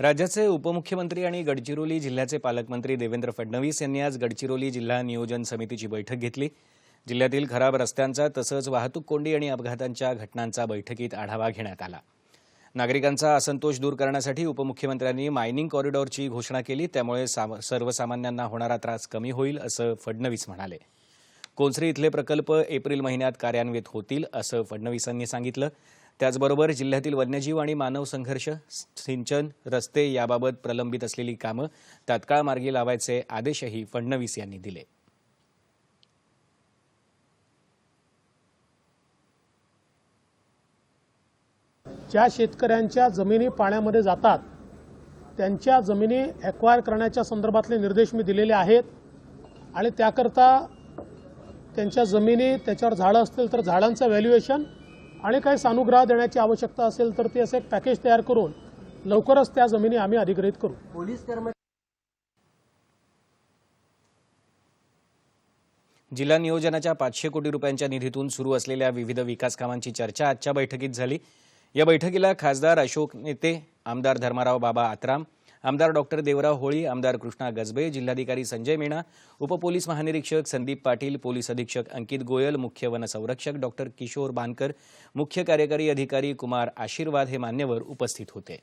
राज्याचे उपमुख्यमंत्री आणि गडचिरोली जिल्ह्याचे पालकमंत्री देवेंद्र फडणवीस यांनी आज गडचिरोली जिल्हा नियोजन समितीची बैठक घेतली. जिल्ह्यातील खराब रस्त्यांचा तसंच वाहतूक कोंडी आणि अपघातांच्या घटनांचा बैठकीत आढावा घेण्यात आला. नागरिकांचा असंतोष दूर करण्यासाठी उपमुख्यमंत्र्यांनी मायनिंग कॉरिडॉरची घोषणा केली. त्यामुळे सर्वसामान्यांना होणारा त्रास कमी होईल असं फडणवीस म्हणाले. कोलसरी इथले प्रकल्प एप्रिल महिन्यात कार्यान्वित होतील असं फडणवीसांनी सांगितलं. त्याचबरोबर जिल्ह्यातील वन्यजीव आणि मानव संघर्ष सिंचन रस्ते याबाबत प्रलंबित असलेली कामं तात्काळ मार्गी लावायचे आदेशही फडणवीस यांनी दिले. ज्या शेतकऱ्यांच्या जमिनी पाण्यामध्ये जातात त्यांच्या जमिनी ॲक्वायर करण्याच्या संदर्भातले निर्देश मी दिलेले आहेत आणि त्याकरता त्यांच्या जमिनी त्याच्यावर झाडं असतील तर झाडांचं व्हॅल्युएशन आणि काही सानुग्रह देण्याची आवश्यकता असेल तर ते असं एक पॅकेज तयार करून लवकरच त्या जमिनी आम्ही अधिग्रहित करू. पोलीस जिल्हा नियोजनाच्या पाचशे कोटी रुपयांच्या निधीतून सुरू असलेल्या विविध विकास कामांची चर्चा आजच्या बैठकीत झाली. या बैठकीला खासदार अशोक नेते आमदार धर्माराव बाबा आत्राम आमदार डॉक्टर देवराव होळी आमदार कृष्णा गजबे जिल्हाधिकारी संजय मीणा उपपोलीस महानिरीक्षक संदीप पाटील पोलीस अधीक्षक अंकित गोयल मुख्य वनसंरक्षक डॉक्टर किशोर बानकर मुख्य कार्यकारी अधिकारी कुमार आशीर्वाद हे मान्यवर उपस्थित होते.